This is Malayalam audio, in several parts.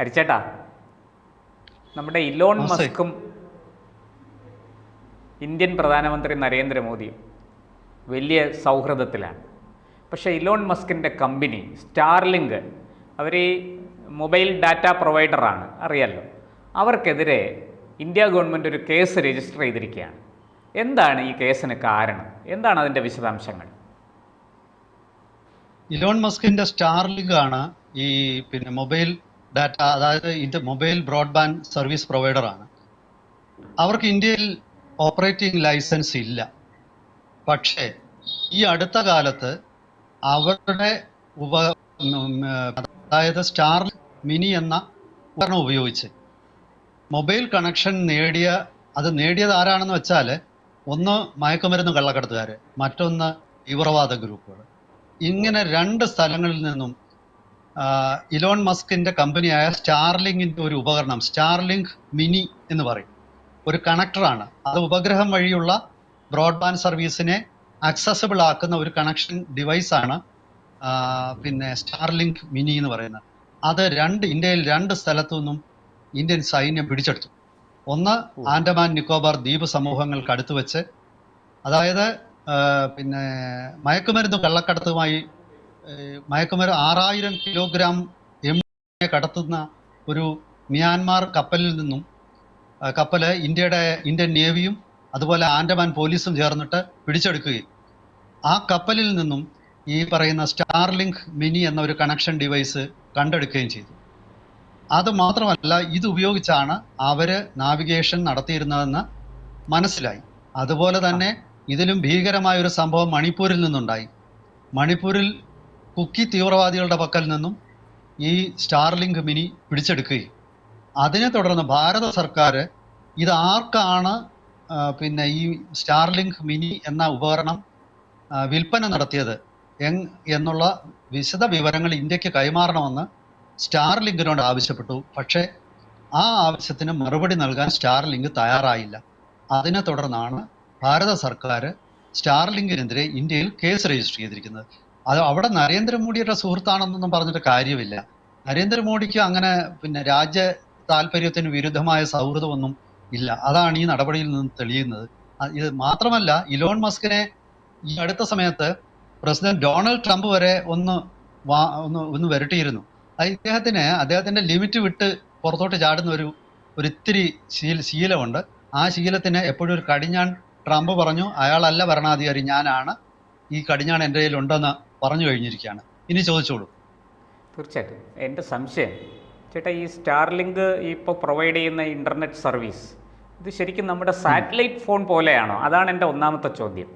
ഹരിച്ചേട്ടാ നമ്മുടെ ഇലോൺ മസ്കും ഇന്ത്യൻ പ്രധാനമന്ത്രി നരേന്ദ്രമോദിയും വലിയ സൗഹൃദത്തിലാണ്. പക്ഷേ ഇലോൺ മസ്കിന്റെ കമ്പനി സ്റ്റാർലിങ്ക് അവർ ഈ മൊബൈൽ ഡാറ്റ പ്രൊവൈഡറാണ് അറിയാലോ. അവർക്കെതിരെ ഇന്ത്യ ഗവൺമെന്റ് ഒരു കേസ് രജിസ്റ്റർ ചെയ്തിരിക്കുകയാണ്. എന്താണ് ഈ കേസിന് കാരണം? എന്താണ് അതിന്റെ വിശദാംശങ്ങൾ? ഇലോൺ മസ്കിന്റെ സ്റ്റാർലിങ്ക് ആണ് ഈ പിന്നെ മൊബൈൽ ഡാറ്റ അതായത് ഇത് മൊബൈൽ ബ്രോഡ്ബാൻഡ് സർവീസ് പ്രൊവൈഡർ ആണ്. അവർക്ക് ഇന്ത്യയിൽ ഓപ്പറേറ്റിംഗ് ലൈസൻസ് ഇല്ല. പക്ഷേ ഈ അടുത്ത കാലത്ത് അവരുടെ ഉപ അതായത് സ്റ്റാർ മിനി എന്ന ഉപകരണം ഉപയോഗിച്ച് മൊബൈൽ കണക്ഷൻ നേടിയ അത് നേടിയത് ആരാണെന്ന് വെച്ചാൽ ഒന്ന് മയക്കുമരുന്ന് കള്ളക്കടത്തുകാർ മറ്റൊന്ന് തീവ്രവാദ ഗ്രൂപ്പുകൾ. ഇങ്ങനെ രണ്ട് സ്ഥലങ്ങളിൽ നിന്നും ഇലോൺ മസ്കിന്റെ കമ്പനിയായ സ്റ്റാർലിങ്കിന്റെ ഒരു ഉപകരണം സ്റ്റാർലിങ്ക് മിനി എന്ന് പറയും. ഒരു കണക്ടറാണ് അത് ഉപഗ്രഹം വഴിയുള്ള ബ്രോഡ്ബാൻഡ് സർവീസിനെ അക്സസിബിൾ ആക്കുന്ന ഒരു കണക്ഷൻ ഡിവൈസ് ആണ് പിന്നെ സ്റ്റാർലിങ്ക് മിനി എന്ന് പറയുന്നത്. അത് രണ്ട് ഇന്ത്യയിൽ രണ്ട് സ്ഥലത്തു നിന്നും ഇന്ത്യൻ സൈന്യം പിടിച്ചെടുത്തു. ഒന്ന് ആൻഡമാൻ നിക്കോബാർ ദ്വീപ് സമൂഹങ്ങൾക്ക് അടുത്ത് വെച്ച്. അതായത് പിന്നെ മയക്കുമരുന്ന് കള്ളക്കടത്തുമായി മയക്കുമരുന്ന് ആറായിരം കിലോഗ്രാം എം കടത്തുന്ന ഒരു മ്യാൻമാർ കപ്പലിൽ നിന്നും കപ്പൽ ഇന്ത്യയുടെ ഇന്ത്യൻ നേവിയും അതുപോലെ ആൻഡമാൻ പോലീസും ചേർന്നിട്ട് പിടിച്ചെടുക്കുകയും. ആ കപ്പലിൽ നിന്നും ഈ പറയുന്ന സ്റ്റാർലിങ്ക് മിനി എന്ന ഒരു കണക്ഷൻ ഡിവൈസ് കണ്ടെടുക്കുകയും ചെയ്തു. അത് മാത്രമല്ല ഇത് ഉപയോഗിച്ചാണ് അവർ നാവിഗേഷൻ നടത്തിയിരുന്നതെന്ന് മനസ്സിലായി. അതുപോലെ തന്നെ ഇതിലും ഭീകരമായ ഒരു സംഭവം മണിപ്പൂരിൽ നിന്നുണ്ടായി. മണിപ്പൂരിൽ കുക്കി തീവ്രവാദികളുടെ പക്കൽ നിന്നും ഈ സ്റ്റാർലിങ്ക് മിനി പിടിച്ചെടുക്കുകയും അതിനെ തുടർന്ന് ഭാരത സർക്കാർ ഇത് ആർക്കാണ് പിന്നെ ഈ സ്റ്റാർലിങ്ക് മിനി എന്ന ഉപകരണം വിൽപ്പന നടത്തിയത് എന്നുള്ള വിശദ വിവരങ്ങൾ ഇന്ത്യയ്ക്ക് കൈമാറണമെന്ന് സ്റ്റാർലിങ്കിനോട് ആവശ്യപ്പെട്ടു. പക്ഷേ ആ ആവശ്യത്തിന് മറുപടി നൽകാൻ സ്റ്റാർലിങ്ക് തയ്യാറായില്ല. അതിനെ തുടർന്നാണ് ഭാരത സർക്കാർ സ്റ്റാർലിങ്കിനെതിരെ ഇന്ത്യയിൽ കേസ് രജിസ്റ്റർ ചെയ്തിരിക്കുന്നത്. അത് അവിടെ നരേന്ദ്രമോദിയുടെ സുഹൃത്താണെന്നൊന്നും പറഞ്ഞിട്ട് കാര്യമില്ല. നരേന്ദ്രമോദിക്ക് അങ്ങനെ പിന്നെ രാജ്യ താല്പര്യത്തിന് വിരുദ്ധമായ സൗഹൃദമൊന്നും ഇല്ല. അതാണ് ഈ നടപടിയിൽ നിന്ന് തെളിയുന്നത്. ഇത് മാത്രമല്ല ഇലോൺ മസ്കിനെ ഈ അടുത്ത സമയത്ത് പ്രസിഡന്റ് ഡൊണാൾഡ് ട്രംപ് വരെ ഒന്ന് വാ ഒന്ന് ഒന്ന് വരട്ടിയിരുന്നു. ഇദ്ദേഹത്തിന് അദ്ദേഹത്തിന്റെ ലിമിറ്റ് വിട്ട് പുറത്തോട്ട് ചാടുന്ന ഒരു ഒരിത്തിരി ശീല ശീലമുണ്ട്. ആ ശീലത്തിന് എപ്പോഴും ഒരു കടിഞ്ഞാൻ ട്രംപ് പറഞ്ഞു അയാളല്ല ഭരണാധികാരി ഞാനാണ്. ഈ കടിഞ്ഞാണ് എന്റെ കയ്യിൽ ഉണ്ടെന്ന് പറഞ്ഞു കഴിഞ്ഞിരിക്കുകയാണ്. ഇനി ചോദിച്ചോളൂ. തീർച്ചയായിട്ടും. എന്റെ സംശയം ചേട്ടാ ഈ സ്റ്റാർലിങ്ക് ഇപ്പോൾ പ്രൊവൈഡ് ചെയ്യുന്ന ഇന്റർനെറ്റ് സർവീസ് ഇത് ശരിക്കും നമ്മുടെ സാറ്റലൈറ്റ് ഫോൺ പോലെയാണോ? അതാണ് എന്റെ ഒന്നാമത്തെ ചോദ്യം.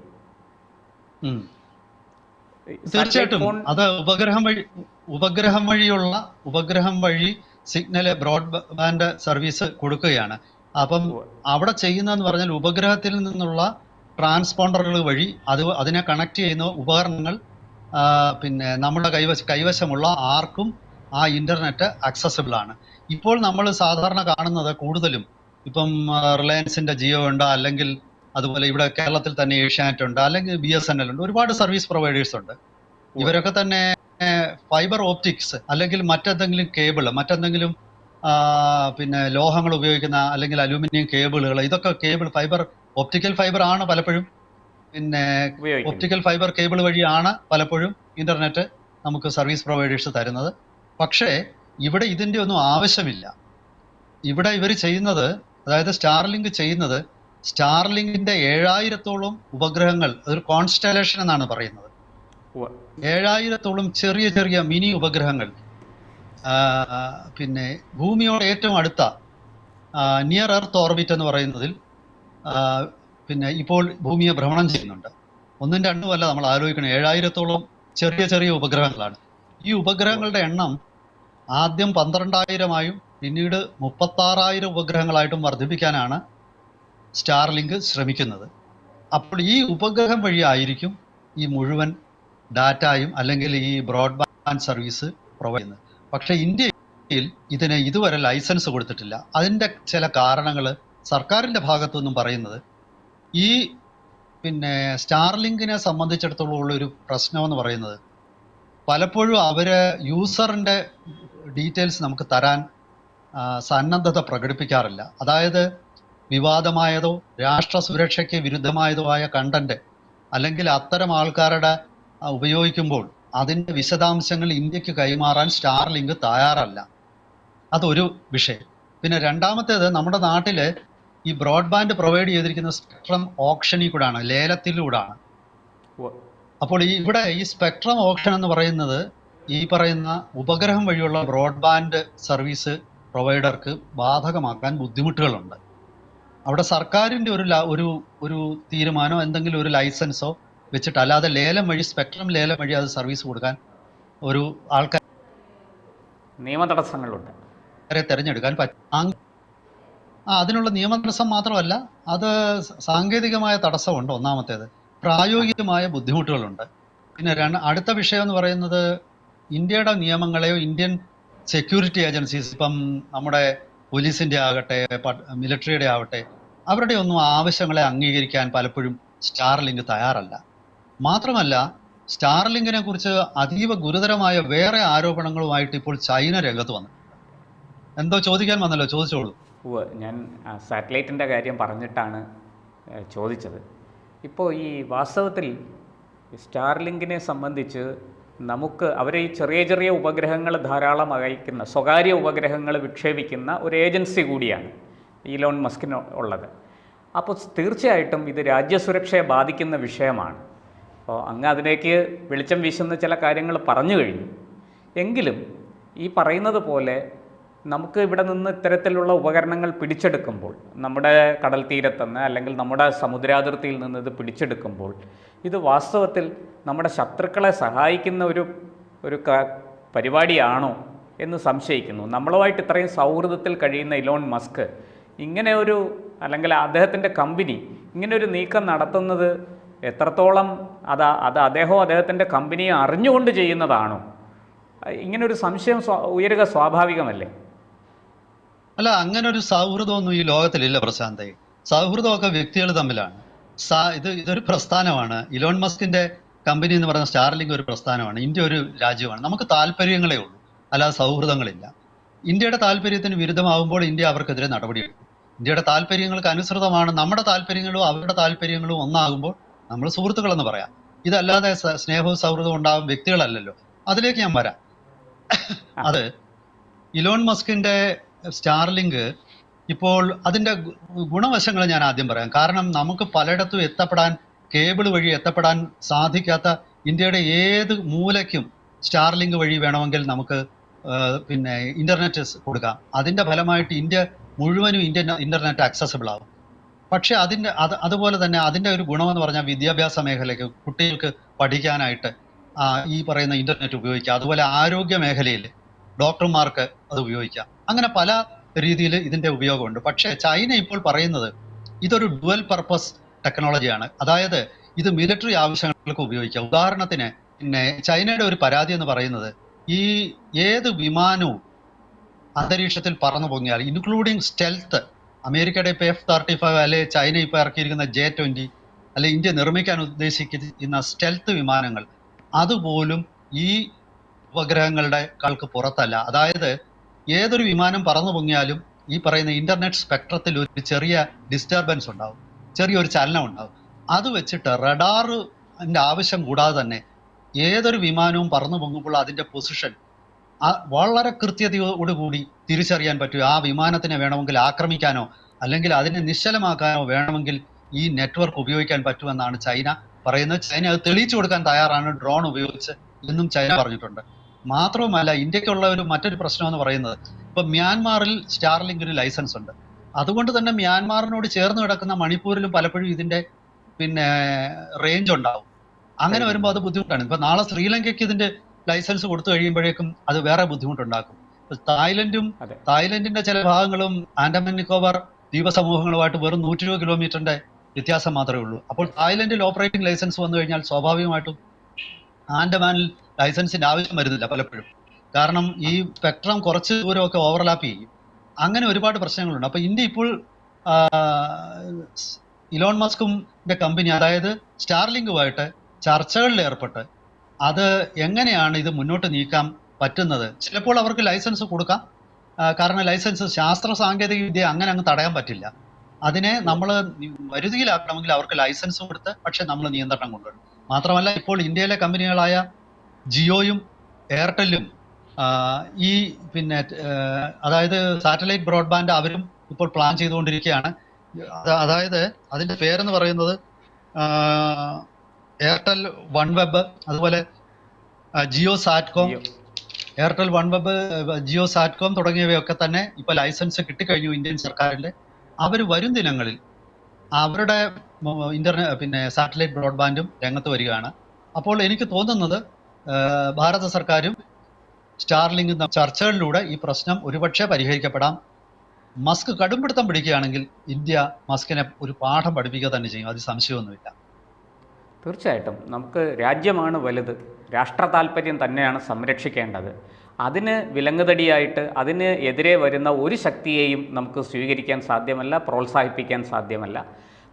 തീർച്ചയായിട്ടും. അത് ഉപഗ്രഹം വഴി ഉപഗ്രഹം വഴിയുള്ള ഉപഗ്രഹം വഴി സിഗ്നൽ ബ്രോഡ്ബാൻഡ് സർവീസ് കൊടുക്കുകയാണ്. അപ്പം. അവിടെ ചെയ്യുന്നതെന്ന് പറഞ്ഞാൽ ഉപഗ്രഹത്തിൽ നിന്നുള്ള ട്രാൻസ്പോണ്ടറുകൾ വഴി അത് അതിനെ കണക്ട് ചെയ്യുന്ന ഉപകരണങ്ങൾ പിന്നെ നമ്മുടെ കൈവശ കൈവശമുള്ള ആർക്കും ആ ഇന്റർനെറ്റ് അക്സസിബിൾ ആണ് ഇപ്പോൾ നമ്മൾ സാധാരണ കാണുന്നത് കൂടുതലും ഇപ്പം റിലയൻസിന്റെ ജിയോ ഉണ്ട് അല്ലെങ്കിൽ അതുപോലെ ഇവിടെ കേരളത്തിൽ തന്നെ ഏഷ്യാനെറ്റ് ഉണ്ട് അല്ലെങ്കിൽ ബി എസ് എൻ എൽ ഉണ്ട് ഒരുപാട് സർവീസ് പ്രൊവൈഡേഴ്സ് ഉണ്ട്. ഇവരൊക്കെ തന്നെ ഫൈബർ ഓപ്റ്റിക്സ് അല്ലെങ്കിൽ മറ്റെന്തെങ്കിലും കേബിൾ മറ്റെന്തെങ്കിലും പിന്നെ ലോഹങ്ങൾ ഉപയോഗിക്കുന്ന അല്ലെങ്കിൽ അലൂമിനിയം കേബിളുകൾ ഇതൊക്കെ കേബിൾ ഫൈബർ ഒപ്റ്റിക്കൽ ഫൈബർ ആണ് പലപ്പോഴും. പിന്നെ ഓപ്റ്റിക്കൽ ഒപ്റ്റിക്കൽ ഫൈബർ കേബിൾ വഴിയാണ് പലപ്പോഴും ഇന്റർനെറ്റ് നമുക്ക് സർവീസ് പ്രൊവൈഡേഴ്സ് തരുന്നത്. പക്ഷേ ഇവിടെ ഇതിന്റെ ഒന്നും ആവശ്യമില്ല. ഇവിടെ ഇവർ ചെയ്യുന്നത് അതായത് സ്റ്റാർലിങ്ക് ചെയ്യുന്നത് സ്റ്റാർലിങ്കിന്റെ ഏഴായിരത്തോളം ഉപഗ്രഹങ്ങൾ അതൊരു കോൺസ്റ്റലേഷൻ എന്നാണ് പറയുന്നത്. ഏഴായിരത്തോളം ചെറിയ ചെറിയ മിനി ഉപഗ്രഹങ്ങൾ. പിന്നെ ഭൂമിയോട് ഏറ്റവും അടുത്ത നിയർ എർത്ത് ഓർബിറ്റ് എന്ന് പറയുന്നതിൽ പിന്നെ ഇപ്പോൾ ഭൂമിയെ ഭ്രമണം ചെയ്യുന്നുണ്ട്. ഒന്നും രണ്ടും അല്ല നമ്മൾ ആലോചിക്കണം. ഏഴായിരത്തോളം ചെറിയ ചെറിയ ഉപഗ്രഹങ്ങളാണ്. ഈ ഉപഗ്രഹങ്ങളുടെ എണ്ണം ആദ്യം പന്ത്രണ്ടായിരമായും പിന്നീട് മുപ്പത്താറായിരം ഉപഗ്രഹങ്ങളായിട്ടും വർദ്ധിപ്പിക്കാനാണ് സ്റ്റാർലിങ്ക് ശ്രമിക്കുന്നത്. അപ്പോൾ ഈ ഉപഗ്രഹം വഴിയായിരിക്കും ഈ മുഴുവൻ ഡാറ്റയും അല്ലെങ്കിൽ ഈ ബ്രോഡ്ബാൻഡ് സർവീസ് പ്രൊവൈഡ് ചെയ്യുന്നത്. പക്ഷേ ഇന്ത്യയിൽ ഇതിന് ഇതുവരെ ലൈസൻസ് കൊടുത്തിട്ടില്ല. അതിന്റെ ചില കാരണങ്ങൾ സർക്കാരിന്റെ ഭാഗത്തുനിന്നും പറയുന്നത് ഈ പിന്നെ സ്റ്റാർലിങ്കിനെ സംബന്ധിച്ചിടത്തോളം ഉള്ളൊരു പ്രശ്നം എന്ന് പറയുന്നത് പലപ്പോഴും അവർ യൂസറിന്റെ ഡീറ്റെയിൽസ് നമുക്ക് തരാൻ സന്നദ്ധത പ്രകടിപ്പിക്കാറില്ല. അതായത് വിവാദമായതോ രാഷ്ട്ര സുരക്ഷയ്ക്ക് വിരുദ്ധമായതോ ആയ കണ്ടന്റ് അല്ലെങ്കിൽ അത്തരം ആൾക്കാരുടെ ഉപയോഗിക്കുമ്പോൾ അതിന്റെ വിശദാംശങ്ങൾ ഇന്ത്യയ്ക്ക് കൈമാറാൻ സ്റ്റാർലിങ്ക് തയ്യാറല്ല. അതൊരു വിഷയം. പിന്നെ രണ്ടാമത്തേത് നമ്മുടെ നാട്ടിൽ ഈ ബ്രോഡ്ബാൻഡ് പ്രൊവൈഡ് ചെയ്തിരിക്കുന്ന സ്പെക്ട്രം ഓപ്ഷനിൽ കൂടാണ് ലേലത്തിലൂടാണ് ആണ് അപ്പോൾ ഈ ഇവിടെ ഈ സ്പെക്ട്രം ഓപ്ഷൻ എന്ന് പറയുന്നത് ഈ പറയുന്ന ഉപഗ്രഹം വഴിയുള്ള ബ്രോഡ്ബാൻഡ് സർവീസ് പ്രൊവൈഡർക്ക് ബാധകമാക്കാൻ ബുദ്ധിമുട്ടുകളുണ്ട്. അവിടെ സർക്കാരിന്റെ ഒരു ഒരു ഒരു തീരുമാനമോ എന്തെങ്കിലും ഒരു ലൈസൻസോ വെച്ചിട്ട് അല്ലാതെ ലേലം വഴി സ്പെക്ട്രം ലേലം വഴി അത് സർവീസ് കൊടുക്കാൻ ഒരു ആൾക്കാർ നിയമ തടസ്സങ്ങളുണ്ട് തിരഞ്ഞെടുക്കാൻ പറ്റും അതിനുള്ള നിയമതടസ്സം മാത്രമല്ല അത് സാങ്കേതികമായ തടസ്സമുണ്ട് ഒന്നാമത്തേത്. പ്രായോഗികമായ ബുദ്ധിമുട്ടുകളുണ്ട്. പിന്നെ അടുത്ത വിഷയം എന്ന് പറയുന്നത് ഇന്ത്യയുടെ നിയമങ്ങളെയോ ഇന്ത്യൻ സെക്യൂരിറ്റി ഏജൻസീസ് ഇപ്പം നമ്മുടെ പോലീസിന്റെ ആകട്ടെ മിലിറ്ററിയുടെ ആവട്ടെ അവരുടെ ഒന്നും ആവശ്യങ്ങളെ അംഗീകരിക്കാൻ പലപ്പോഴും സ്റ്റാർലിങ്ക് തയ്യാറല്ല. മാത്രമല്ല സ്റ്റാർലിങ്കിനെ കുറിച്ച് അതീവ ഗുരുതരമായ വേറെ ആരോപണങ്ങളുമായിട്ട് ഇപ്പോൾ ചൈന രംഗത്ത് വന്നു എന്തോ ചോദിക്കാൻ വന്നല്ലോ ചോദിച്ചോളൂ. ഉവ്വ് ഞാൻ സാറ്റലൈറ്റിന്റെ കാര്യം പറഞ്ഞിട്ടാണ് ചോദിച്ചത്. ഇപ്പോൾ ഈ വാസ്തവത്തിൽ സ്റ്റാർലിങ്കിനെ സംബന്ധിച്ച് നമുക്ക് അവരെ ഈ ചെറിയ ചെറിയ ഉപഗ്രഹങ്ങൾ ധാരാളം അയക്കുന്ന സ്വകാര്യ ഉപഗ്രഹങ്ങൾ വിക്ഷേപിക്കുന്ന ഒരു ഏജൻസി കൂടിയാണ് ഈലോൺ മസ്കിന് ഉള്ളത്. അപ്പോൾ തീർച്ചയായിട്ടും ഇത് രാജ്യസുരക്ഷയെ ബാധിക്കുന്ന വിഷയമാണ്. അപ്പോൾ അങ്ങ് അതിലേക്ക് വെളിച്ചം വീശുന്ന ചില കാര്യങ്ങൾ പറഞ്ഞു കഴിഞ്ഞു. എങ്കിലും ഈ പറയുന്നത് പോലെ നമുക്ക് ഇവിടെ നിന്ന് ഇത്തരത്തിലുള്ള ഉപകരണങ്ങൾ പിടിച്ചെടുക്കുമ്പോൾ നമ്മുടെ കടൽ തീരത്തുനിന്ന് അല്ലെങ്കിൽ നമ്മുടെ സമുദ്രാതിർത്തിയിൽ നിന്ന് ഇത് പിടിച്ചെടുക്കുമ്പോൾ ഇത് വാസ്തവത്തിൽ നമ്മുടെ ശത്രുക്കളെ സഹായിക്കുന്ന ഒരു ഒരു പരിപാടിയാണോ എന്ന് സംശയിക്കുന്നു. നമ്മളുമായിട്ട് ഇത്രയും സൗഹൃദത്തിൽ കഴിയുന്ന ഇലോൺ മസ്ക് ഇങ്ങനെ ഒരു അല്ലെങ്കിൽ അദ്ദേഹത്തിന്റെ കമ്പനി ഇങ്ങനെ ഒരു നീക്കം നടത്തുന്നത് എത്രത്തോളം അത് അത് അദ്ദേഹവും അദ്ദേഹത്തിന്റെ കമ്പനിയെ അറിഞ്ഞുകൊണ്ട് ചെയ്യുന്നതാണോ? ഇങ്ങനൊരു സംശയം ഉയരുക സ്വാഭാവികമല്ലേ? അല്ല അങ്ങനെ ഒരു സൗഹൃദമൊന്നും ഈ ലോകത്തിലില്ല പ്രശാന്തേ. സൗഹൃദമൊക്കെ വ്യക്തികൾ തമ്മിലാണ്. സാ- ഇത് ഇതൊരു പ്രസ്ഥാനമാണ്. ഇലോൺ മസ്കിന്റെ കമ്പനി എന്ന് പറയുന്ന സ്റ്റാർലിങ്ക് ഒരു പ്രസ്ഥാനമാണ്. ഇന്ത്യ ഒരു രാജ്യമാണ്. നമുക്ക് താല്പര്യങ്ങളേ ഉള്ളൂ. അല്ലാതെ സൗഹൃദങ്ങളില്ല. ഇന്ത്യയുടെ താല്പര്യത്തിന് വിരുദ്ധമാവുമ്പോൾ ഇന്ത്യ അവർക്കെതിരെ നടപടിയെടുക്കും. ഇന്ത്യയുടെ താല്പര്യങ്ങൾക്ക് അനുസൃതമാണ് നമ്മുടെ താല്പര്യങ്ങളും അവരുടെ താല്പര്യങ്ങളും ഒന്നാകുമ്പോൾ നമ്മൾ സുഹൃത്തുക്കളെന്ന് പറയാം. ഇതല്ലാതെ സ്നേഹവും സൗഹൃദവും ഉണ്ടാകും വ്യക്തികളല്ലല്ലോ. അതിലേക്ക് ഞാൻ വരാം. അത് ഇലോൺ മസ്കിന്റെ സ്റ്റാർലിങ്ക് ഇപ്പോൾ അതിന്റെ ഗു- ഗുണവശങ്ങൾ ഞാൻ ആദ്യം പറയാം. കാരണം നമുക്ക് പലയിടത്തും എത്തപ്പെടാൻ കേബിൾ വഴി എത്തപ്പെടാൻ സാധിക്കാത്ത ഇന്ത്യയുടെ ഏത് മൂലയ്ക്കും സ്റ്റാർലിങ്ക് വഴി വേണമെങ്കിൽ നമുക്ക് പിന്നെ ഇന്റർനെറ്റ് കൊടുക്കാം. അതിന്റെ ഫലമായിട്ട് ഇന്ത്യ മുഴുവനും ഇന്ത്യൻ ഇന്റർനെറ്റ് ആക്സസിബിൾ ആവും. പക്ഷേ അതിന്റെ അത് അതുപോലെ തന്നെ അതിന്റെ ഒരു ഗുണമെന്ന് പറഞ്ഞാൽ വിദ്യാഭ്യാസ മേഖലയ്ക്ക് കുട്ടികൾക്ക് പഠിക്കാനായിട്ട് ഈ പറയുന്ന ഇന്റർനെറ്റ് ഉപയോഗിക്കാം. അതുപോലെ ആരോഗ്യ മേഖലയിൽ ഡോക്ടർമാർക്ക് അത് ഉപയോഗിക്കാം. അങ്ങനെ പല രീതിയിൽ ഇതിന്റെ ഉപയോഗമുണ്ട്. പക്ഷേ ചൈന ഇപ്പോൾ പറയുന്നത് ഇതൊരു ഡുവൽ പർപ്പസ് ടെക്നോളജിയാണ്. അതായത് ഇത് മിലിറ്ററി ആവശ്യങ്ങൾക്ക് ഉപയോഗിക്കാം. ഉദാഹരണത്തിന് പിന്നെ ചൈനയുടെ ഒരു പരാതി എന്ന് പറയുന്നത് ഈ ഏത് വിമാനവും അന്തരീക്ഷത്തിൽ പറന്നു പൊങ്ങിയാൽ ഇൻക്ലൂഡിങ് സ്റ്റെൽത്ത് അമേരിക്കയുടെ ഇപ്പോൾ എഫ് തേർട്ടി ഫൈവ് അല്ലെ ചൈന ഇപ്പോൾ ഇറക്കിയിരിക്കുന്ന ജെ ട്വന്റി അല്ലെ ഇന്ത്യ നിർമ്മിക്കാൻ ഉദ്ദേശിക്കുന്ന സ്റ്റെൽത്ത് വിമാനങ്ങൾ അതുപോലും ഈ ഉപഗ്രഹങ്ങളുടെ കാൾക്ക് പുറത്തല്ല. അതായത് ഏതൊരു വിമാനം പറന്നു പൊങ്ങിയാലും ഈ പറയുന്ന ഇന്റർനെറ്റ് സ്പെക്ട്രത്തിൽ ഒരു ചെറിയ ഡിസ്റ്റർബൻസ് ഉണ്ടാവും. ചെറിയൊരു ചലനം ഉണ്ടാവും. അത് വെച്ചിട്ട് റഡാറിന്റെ ആവശ്യം കൂടാതെ തന്നെ ഏതൊരു വിമാനവും പറന്നു പൊങ്ങുമ്പോൾ അതിന്റെ പൊസിഷൻ വളരെ കൃത്യതയോടുകൂടി തിരിച്ചറിയാൻ പറ്റും. ആ വിമാനത്തിനെ വേണമെങ്കിൽ ആക്രമിക്കാനോ അല്ലെങ്കിൽ അതിനെ നിശ്ചലമാക്കാനോ വേണമെങ്കിൽ ഈ നെറ്റ്വർക്ക് ഉപയോഗിക്കാൻ പറ്റുമെന്നാണ് ചൈന പറയുന്നത്. ചൈന അത് തെളിയിച്ചു കൊടുക്കാൻ തയ്യാറാണ്. ഡ്രോൺ ഉപയോഗിച്ച് എന്നും ചൈന പറഞ്ഞിട്ടുണ്ട്. മാത്രവുമല്ല ഇന്ത്യക്കുള്ള ഒരു മറ്റൊരു പ്രശ്നം എന്ന് പറയുന്നത്. ഇപ്പൊ മ്യാൻമാറിൽ സ്റ്റാർലിങ്കിന് ലൈസൻസ് ഉണ്ട് അതുകൊണ്ട് തന്നെ മ്യാൻമാറിനോട് ചേർന്ന് കിടക്കുന്ന മണിപ്പൂരിലും പലപ്പോഴും ഇതിന്റെ പിന്നെ റേഞ്ച് ഉണ്ടാവും. അങ്ങനെ വരുമ്പോൾ അത് ബുദ്ധിമുട്ടാണ്. ഇപ്പൊ നാളെ ശ്രീലങ്കയ്ക്ക് ഇതിന്റെ ലൈസൻസ് കൊടുത്തു കഴിയുമ്പോഴേക്കും അത് വേറെ ബുദ്ധിമുട്ടുണ്ടാക്കും. തായ്ലൻഡും തായ്ലൻഡിന്റെ ചില ഭാഗങ്ങളും ആൻഡമാൻ നിക്കോബാർ ദ്വീപ സമൂഹങ്ങളുമായിട്ട് വെറും നൂറ്റി ഇരുപത് കിലോമീറ്ററിന്റെ വ്യത്യാസം മാത്രമേ ഉള്ളൂ. അപ്പോൾ തായ്ലൻഡിൽ ഓപ്പറേറ്റിംഗ് ലൈസൻസ് വന്നു കഴിഞ്ഞാൽ സ്വാഭാവികമായിട്ടും ആൻഡമാനിൽ ലൈസൻസിന്റെ ആവശ്യം വരുന്നില്ല പലപ്പോഴും. കാരണം ഈ സ്പെക്ട്രം കുറച്ച് ദൂരമൊക്കെ ഓവർലാപ്പ് ചെയ്യും. അങ്ങനെ ഒരുപാട് പ്രശ്നങ്ങളുണ്ട്. അപ്പൊ ഇന്ത്യ ഇപ്പോൾ ഇലോൺ മസ്കും കമ്പനി അതായത് സ്റ്റാർലിങ്കുമായിട്ട് ചർച്ചകളിൽ ഏർപ്പെട്ട് അത് എങ്ങനെയാണ് ഇത് മുന്നോട്ട് നീക്കാൻ പറ്റുന്നത്? ചിലപ്പോൾ അവർക്ക് ലൈസൻസ് കൊടുക്കാം. കാരണം ലൈസൻസ് ശാസ്ത്ര സാങ്കേതിക വിദ്യ അങ്ങനെ അങ്ങ് തടയാൻ പറ്റില്ല. അതിനെ നമ്മൾ വരുതിയിലാക്കണമെങ്കിൽ അവർക്ക് ലൈസൻസ് കൊടുത്ത് പക്ഷെ നമ്മൾ നിയന്ത്രണം കൊണ്ടുവരും മാത്രമല്ല ഇപ്പോൾ ഇന്ത്യയിലെ കമ്പനികളായ ജിയോയും എയർടെല്ലും ഈ പിന്നെ അതായത് സാറ്റലൈറ്റ് ബ്രോഡ്ബാൻഡ് അവരും ഇപ്പോൾ പ്ലാൻ ചെയ്തുകൊണ്ടിരിക്കുകയാണ്. അതായത് അതിന്റെ പേരെന്ന് പറയുന്നത് എയർടെൽ വൺ വെബ് അതുപോലെ Jio satcom. Airtel one web Jio satcom തുടങ്ങിയവയൊക്കെ തന്നെ ഇപ്പൊ ലൈസൻസ് കിട്ടിക്കഴിഞ്ഞു ഇന്ത്യൻ സർക്കാരിന്റെ. അവർ വരും ദിനങ്ങളിൽ അവരുടെ ഇന്റർനെറ്റ് പിന്നെ സാറ്റലൈറ്റ് ബ്രോഡ്ബാൻഡും രംഗത്ത് വരികയാണ്. അപ്പോൾ എനിക്ക് തോന്നുന്നത് ഭാരത സർക്കാരും സ്റ്റാർലിംഗും ചർച്ചകളിലൂടെ ഈ പ്രശ്നം ഒരുപക്ഷെ പരിഹരിക്കപ്പെടാം. മസ്ക് കടുംപിടുത്തം പിടിക്കുകയാണെങ്കിൽ ഇന്ത്യ മസ്കിനെ ഒരു പാഠം പഠിപ്പിക്കുക തന്നെ ചെയ്യും. അതിൽ സംശയമൊന്നുമില്ല. തീർച്ചയായിട്ടും. നമുക്ക് രാജ്യമാണ് വലുത്. രാഷ്ട്ര താല്പര്യം തന്നെയാണ് സംരക്ഷിക്കേണ്ടത്. അതിന് വിലങ്ങുതടിയായിട്ട് അതിന് എതിരെ വരുന്ന ഒരു ശക്തിയെയും നമുക്ക് സ്വീകരിക്കാൻ സാധ്യമല്ല പ്രോത്സാഹിപ്പിക്കാൻ സാധ്യമല്ല.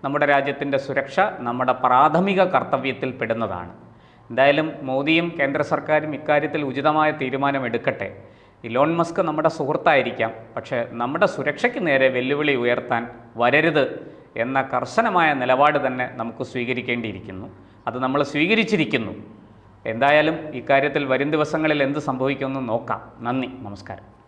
നമ്മുടെ രാജ്യത്തിന്റെ സുരക്ഷ നമ്മുടെ പ്രാഥമിക കർത്തവ്യത്തിൽ പെടുന്നതാണ്. എന്തായാലും മോദിയും കേന്ദ്ര സർക്കാരും ഇക്കാര്യത്തിൽ ഉചിതമായ തീരുമാനമെടുക്കട്ടെ. ഇലോൺ മസ്ക് നമ്മുടെ സുഹൃത്തായിരിക്കാം പക്ഷേ നമ്മുടെ സുരക്ഷയ്ക്ക് നേരെ വെല്ലുവിളി ഉയർത്താൻ വരരുത് എന്ന കർശനമായ നിലപാട് തന്നെ നമുക്ക് സ്വീകരിക്കേണ്ടിയിരിക്കുന്നു. അത് നമ്മൾ സ്വീകരിച്ചിരിക്കുന്നു. എന്തായാലും ഇക്കാര്യത്തിൽ വരും ദിവസങ്ങളിൽ എന്ത് സംഭവിക്കുമെന്ന് നോക്കാം. നന്ദി നമസ്കാരം.